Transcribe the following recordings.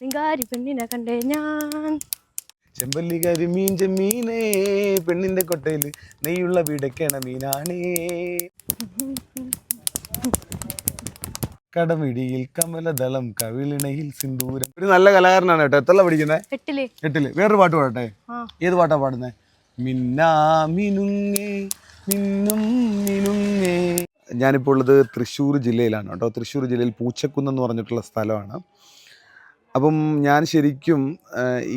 നിങ്കാരി പെണ്ണിനെ കണ്ടേ ഞാൻ. ചെമ്പല്ലി കരിമീൻ ചെമ്മീനേ പെണ്ണിന്റെ കൊട്ടയിൽ നെയ്യുള്ള വീടൊക്കെയാണ് മീനാണേ. കടമിടിയിൽ കമലദളം കവിളിണയിൽ സിന്ദൂരം. ഒരു നല്ല കലാകാരനാണ് കേട്ടോ. എത്ര പഠിക്കുന്നത് എട്ടിൽ. എട്ടിൽ. വേറൊരു പാട്ട് പാടട്ടെ? ഏത് പാട്ടാ പാടുന്നത് മിന്നാ മിനുങ്ങേ മിന്നും മിനുങ്ങേ. ഞാനിപ്പോൾ ഉള്ളത് തൃശ്ശൂർ ജില്ലയിലാണ് കേട്ടോ. തൃശ്ശൂർ ജില്ലയിൽ പൂച്ചക്കുന്ന് എന്ന് പറഞ്ഞിട്ടുള്ള സ്ഥലമാണ്. അപ്പം ഞാൻ ശരിക്കും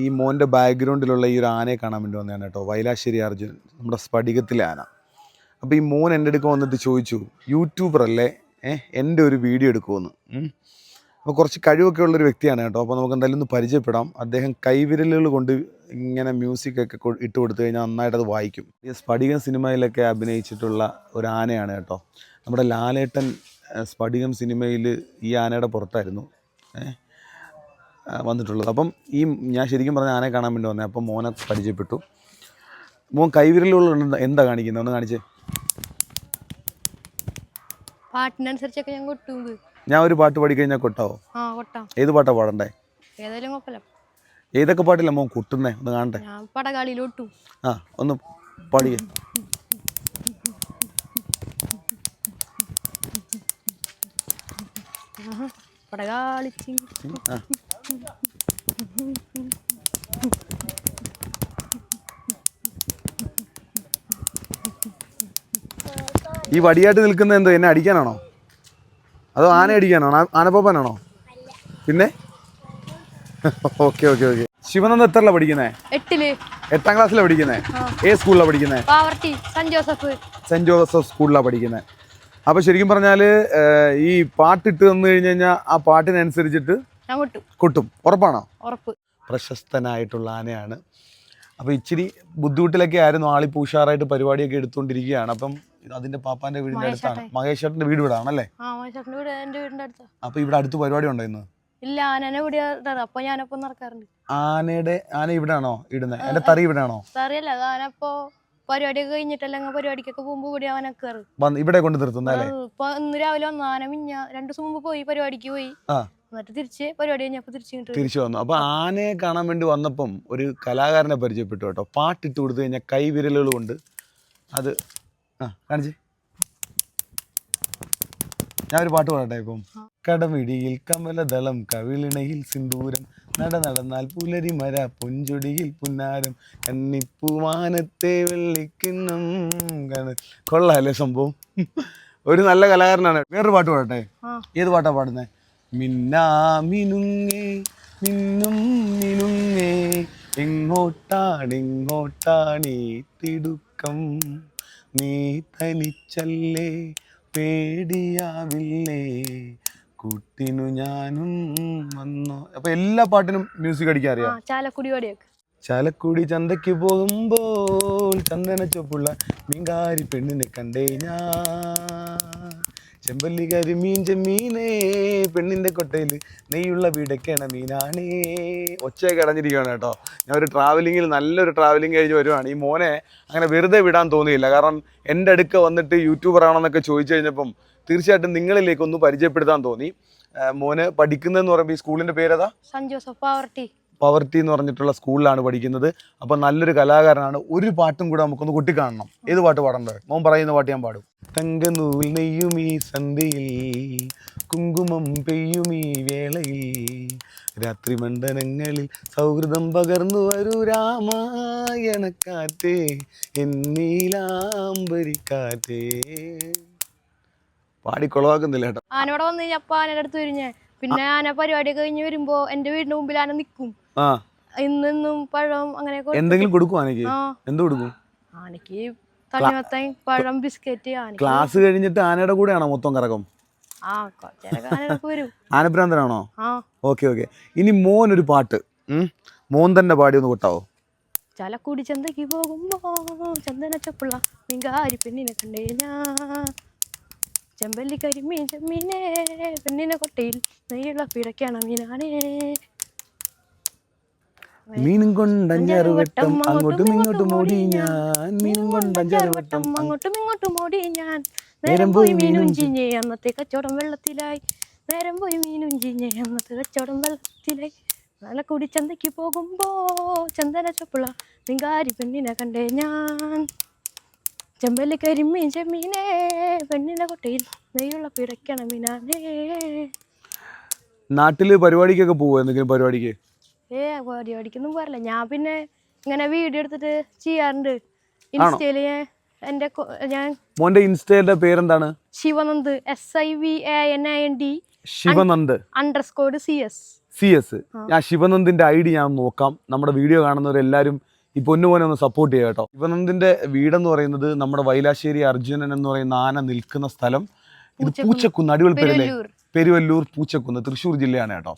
ഈ മോന്റെ ബാക്ക്ഗ്രൗണ്ടിലുള്ള ഈ ഒരു ആനയെ കാണാൻ വേണ്ടി വന്നതാണ് കേട്ടോ. വൈലാശ്ശേരി അർജുൻ നമ്മുടെ സ്ഫടികത്തിലെ ആന. അപ്പോൾ ഈ മോൻ എന്റെ അടുക്ക വന്നിട്ട് ചോദിച്ചു യൂട്യൂബർ അല്ലേ? ഏഹ് എന്റെ ഒരു വീഡിയോ എടുക്കുമെന്ന് അപ്പോൾ കുറച്ച് കഴിവൊക്കെ ഉള്ളൊരു വ്യക്തിയാണ് കേട്ടോ. അപ്പോൾ നമുക്ക് എന്തായാലും ഒന്ന് പരിചയപ്പെടാം. അദ്ദേഹം കൈവിരലുകൾ കൊണ്ട് ഇങ്ങനെ മ്യൂസിക് ഒക്കെ ഇട്ട് കൊടുത്തു കഴിഞ്ഞാൽ നന്നായിട്ട് അത് വായിക്കും. ഈ സ്ഫടികം സിനിമയിലൊക്കെ അഭിനയിച്ചിട്ടുള്ള ഒരു ആനയാണ് കേട്ടോ. നമ്മുടെ ലാലേട്ടൻ സ്ഫടികം സിനിമയിൽ ഈ ആനയുടെ പുറത്തായിരുന്നു. ഏഹ് വന്നിട്ടുള്ളത്. അപ്പം ഈ ഞാൻ ശരിക്കും പറഞ്ഞ ആനയെ കാണാൻ വേണ്ടി വന്നേ. അപ്പം മോനെ പരിചയപ്പെട്ടു. മോൻ കൈവിരലുകൾ എന്താ കാണിക്കുന്നത് ഒന്ന് കാണിച്ചേ. പാട്ടിനനുസരിച്ചൊക്കെ ഞാൻ കൊട്ടും ഞാൻ ഒരു പാട്ട് പാടിക്കഴിഞ്ഞാൽ കൊട്ടാവോ? ആ കൊട്ടാം. ഏത് പാട്ടാ പാടണ്ടേ? ഏതായാലും കുഴപ്പമില്ല. ഏതൊക്കെ പാട്ടില്ല മോൻ കൊട്ടുന്നേ? ഒന്ന് കാണട്ടെ ആ ഒന്ന് പാടിയേ. ആ. ഈ വടിയായിട്ട് നിൽക്കുന്നത് എന്തോ എന്നെ അടിക്കാനാണോ? അതോ ആന അടിക്കാനാണോ? ആനപ്പോപ്പനാണോ? പിന്നെ? Okay okay okay. ശിവനന്ദ എത്രല്ല പഠിക്കുന്നേ? എട്ടിൽ. എട്ടാം ക്ലാസ്സിലാണ് പഠിക്കുന്നത് ഏത് സ്കൂളിലാണ് പഠിക്കുന്നത് പാവർട്ടി സെന്റ് ജോസഫ്. സെന്റ് ജോസഫ് സ്കൂളിലാണ് പഠിക്കുന്നത് അപ്പോൾ ശരിക്കും പറഞ്ഞാൽ ഈ പാട്ടിട്ട് തന്നു കഴിഞ്ഞ് കഴിഞ്ഞാൽ ആ പാട്ടിനനുസരിച്ചിട്ട് ഞാൻ കൊട്ടും. കൊട്ടും. ഉറപ്പാണോ? ഉറപ്പ്. പ്രശസ്തനായിട്ടുള്ള ആനയാണ്. അപ്പോൾ ഇച്ചിരി ബുദ്ധിമുട്ടിലൊക്കെ ആയിരുന്നു ആളി ഉഷാറായിട്ട് പരിപാടിയൊക്കെ എടുത്തുകൊണ്ടിരിക്കുകയാണ്. അപ്പം അതിന്റെ പാപ്പാന്റെ വീടിന്റെ അടുത്താണ്. മഹേഷ് ചേട്ടന്റെ വീട് ഇവിടാണല്ലേ ആ അപ്പൊ ഇവിടെ അടുത്ത് പരിപാടി ഉണ്ടോ ഇന്ന്? ഇല്ല ആനനെ ഇവിടെ അപ്പൊ ഞാനൊപ്പം നടക്കാറുണ്ട് ആനയുടെ ആന ഇവിടെയാണോ ഇടുന്നത് എന്റെ തറി ഇവിടെയാണോ തറിയല്ല ആനപ്പോ പരിപാടിയൊക്കെ കഴിഞ്ഞിട്ടല്ലെങ്കിൽ പരിപാടിക്കൊക്കെ പോകുമ്പോ ഇവിടെ അവനെ കയറും. ഇവിടെ കൊണ്ട് നിർത്തുന്നല്ലേ ഇപ്പൊ ഇന്ന് രാവിലെ വന്നു ആന മിഞ്ഞ രണ്ടു ദിവസം മുമ്പ് പോയി പരിപാടിക്ക് പോയി. എന്നിട്ട് തിരിച്ച് പരിപാടി തിരിച്ചു വന്നു. അപ്പൊ ആനയെ കാണാൻ വേണ്ടി വന്നപ്പം ഒരു കലാകാരനെ പരിചയപ്പെട്ടു കേട്ടോ. പാട്ടിട്ട് കൊടുത്തു കഴിഞ്ഞാൽ കൈവിരലുകൾ കൊണ്ട് അത് ആ കാണിച്ചേ. ഞാൻ ഒരു പാട്ട് പാടട്ടെ ഇപ്പം. കടമിടിയിൽ കമലദളം കവിളിണയിൽ സിന്ദൂരം നട നടന്നാൽ പുലരി മര പൊഞ്ചൊടിയിൽ പുന്നാരം കന്നിപ്പൂമാനത്തെ വെള്ളിക്കിണ്ണം കണ് കൊള്ളാല്ലേ സംഭവം? ഒരു നല്ല കലാകാരനാണ്. വേറൊരു പാട്ട് പാടട്ടെ? ഏത് പാട്ടാണ് പാടുന്നത് മിന്നാ മിനുങ്ങേ മിന്നും മിനുങ്ങേ എങ്ങോട്ടാണെങ്ങോട്ടാണീ തിടുക്കം? നീ തനിച്ചല്ലേ പേടിയാവില്ലേ? കുട്ടിനു ഞാനും വന്നു. അപ്പൊ എല്ലാ പാട്ടിനും മ്യൂസിക് അടിക്കാൻ അറിയാം. ചാലക്കുടി പടിയൊക്കെ ചാലക്കുടി ചന്തയ്ക്ക് പോകുമ്പോൾ ചന്ദന ചൊപ്പുള്ള മീങ്കാരി പെണ്ണിനെ കണ്ടേ ഞാൻ. ചെമ്പല്ലി കരിമീൻ ചെമ്മീനേ പെണ്ണിന്റെ കൊട്ടയിൽ നെയ്യുള്ള വീടൊക്കെയാണ് മീനാണേ. ഒച്ചയൊക്കെ അടഞ്ഞിരിക്കുകയാണ് കേട്ടോ. ഞാൻ ഒരു ട്രാവലിങ്ങിൽ നല്ലൊരു ട്രാവലിംഗ് കഴിഞ്ഞ് വരുവാണ്. ഈ മോനെ അങ്ങനെ വെറുതെ വിടാൻ തോന്നിയില്ല. കാരണം എന്റെ അടുക്ക വന്നിട്ട് യൂട്യൂബർ ആണെന്നൊക്കെ ചോദിച്ചു കഴിഞ്ഞപ്പം തീർച്ചയായിട്ടും നിങ്ങളിലേക്ക് ഒന്ന് പരിചയപ്പെടുത്താൻ തോന്നി. മോന് പഠിക്കുന്നതെന്ന് പറയുമ്പോൾ ഈ സ്കൂളിന്റെ പേരേതാ? ജോസഫ് പാവർട്ടി പവർട്ടി എന്ന് പറഞ്ഞിട്ടുള്ള സ്കൂളിലാണ് പഠിക്കുന്നത്. അപ്പോൾ നല്ലൊരു കലാകാരനാണ്. ഒരു പാട്ടും കൂടെ നമുക്കൊന്ന് കൊട്ടിക്കാണണം. ഏത് പാട്ട് പാടേണ്ടത് മോൻ പറയുന്ന പാട്ട് ഞാൻ പാടും. തങ്ക നൂൽ നെയ്യും ഈ സന്ധ്യയിൽ കുങ്കുമം പെയ്യും ഈ വേളയിൽ. രാത്രി മണ്ഡലങ്ങളിൽ സൗഹൃദം പകർന്നു വരൂ രാമായണക്കാറ്റേ എന്നീലാംബരിക്കാറ്റേ പാടി കൊളവാക്കുന്നില്ല കേട്ടോ. ആനോടെ വന്നു വരും ഞാൻ. പിന്നെ ആന പരിപാടി കഴിഞ്ഞ് വരുമ്പോ എന്റെ വീടിന്റെ മുമ്പിൽ ആന നിക്കും. ഇന്നും പഴം അങ്ങനെ എന്തെങ്കിലും കൊടുക്കും ആനക്ക് എന്ത് കൊടുക്കും? ആനക്ക് തണ്ണിമത്തൻ പഴം ബിസ്ക്കറ്റ് ക്ലാസ് കഴിഞ്ഞിട്ട് ആനയുടെ കൂടെയാണോ മൊത്തം കറക്കം? ആനഭ്രാന്തനാണോ? Okay okay. ഇനി മോൻ ഒരു പാട്ട് മോൻ തന്നെ പാടി ഒന്ന് കൊട്ടാവോ? ചലക്കൂടി ചന്തയ്ക്ക് പോകുമ്പോ ചന്ദന ചപ്പുള്ള മിങ്കാരി പെണ്ണിനെ കണ്ടേ ഞാൻ. ചെമ്പല്ലി കരിമീൻ ചെമ്മീനേ പെണ്ണിനെ കൊട്ടയിൽ നെയ്യുള്ള പിടക്കാണ് മീനാണേ. മീനും കൊണ്ട് അഞ്ചാറ് വട്ടം അങ്ങോട്ടും ഇങ്ങോട്ടും ഓടി ഞാൻ. മീനും കൊണ്ട് അഞ്ചാറ് വട്ടം വട്ടം അങ്ങോട്ടും ഇങ്ങോട്ടും ഓടി ഞാൻ. നേരം പോയി മീനും ചിഞ്ഞേ അന്നത്തെ കച്ചവടം വെള്ളത്തിലായി. നേരം പോയി മീനും ചിഞ്ഞേ അന്നത്തെ കച്ചവടം വെള്ളത്തിലായി. നല്ല കൂടി ചന്തയ്ക്ക് പോകുമ്പോ ചന്ദന ചപ്പുള നിങ്കാരി പെണ്ണിനെ കണ്ടേ ഞാൻ. ചെമ്പല്ലി കരിമീൻ ചെമ്മീനേ പെണ്ണിനെ കൊട്ടയിൽ നെയ്യുള്ള പിടയ്ക്കണ മീനാനേ. നാട്ടിൽ പരിപാടിക്കൊക്കെ പോവോ? എന്തെങ്കിലും പരിപാടിക്ക്? ഏ പരിപാടിക്കൊന്നും പോരല്ല ഞാൻ പിന്നെ ഇങ്ങനെ വീഡിയോ എടുത്തിട്ട് ചെയ്യാറുണ്ട്. ഇൻസ്റ്റയിൽ ഞാൻ എന്റെ ഞാൻ മോന്റെ ഇൻസ്റ്റയുടെ പേരെന്താണ്? Shivanand S I V A N I N D Shivanand. Underscore C S. C S. ഞാൻ ശിവനന്ദിന്റെ ഐ ഡി ഞാൻ നോക്കാം. നമ്മുടെ വീഡിയോ കാണുന്നവരെല്ലാവരും ഈ പൊന്നുമോനെ ഒന്ന് സപ്പോർട്ട് ചെയ്യുക കേട്ടോ. ശിവനന്ദിന്റെ വീടെന്ന് പറയുന്നത് നമ്മുടെ വൈലാശ്ശേരി അർജുനൻ എന്ന് പറയുന്ന ആന നിൽക്കുന്ന സ്ഥലം. ഇത് പൂച്ചക്കുന്ന്. അടിപൊളിപ്പേരല്ലേ പെരുവല്ലൂർ. പൂച്ചക്കുന്ന് തൃശ്ശൂർ ജില്ലയാണ് കേട്ടോ.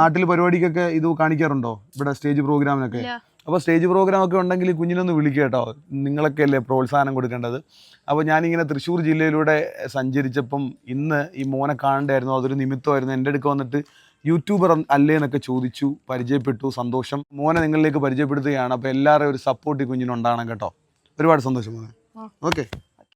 നാട്ടിൽ പരിപാടിക്കൊക്കെ ഇത് കാണിക്കാറുണ്ടോ? ഇവിടെ സ്റ്റേജ് പ്രോഗ്രാമിനൊക്കെ അപ്പൊ അപ്പോൾ സ്റ്റേജ് പ്രോഗ്രാം ഒക്കെ ഉണ്ടെങ്കിൽ കുഞ്ഞിനൊന്ന് വിളിക്കുക കേട്ടോ. നിങ്ങളൊക്കെ അല്ലേ പ്രോത്സാഹനം കൊടുക്കേണ്ടത്? അപ്പോൾ ഞാനിങ്ങനെ തൃശ്ശൂർ ജില്ലയിലൂടെ സഞ്ചരിച്ചപ്പം ഇന്ന് ഈ മോനെ കാണണ്ടായിരുന്നു അതൊരു നിമിത്തമായിരുന്നു. എന്റെ അടുക്ക് വന്നിട്ട് യൂട്യൂബർ അല്ലേ എന്നൊക്കെ ചോദിച്ചു പരിചയപ്പെട്ടു സന്തോഷം. മോനെ നിങ്ങളിലേക്ക് പരിചയപ്പെടുത്തുകയാണ്. അപ്പോൾ എല്ലാവരുടെയും ഒരു സപ്പോർട്ട് ഈ കുഞ്ഞിനുണ്ടാകണം കേട്ടോ. ഒരുപാട് സന്തോഷം മോനെ. ഓക്കെ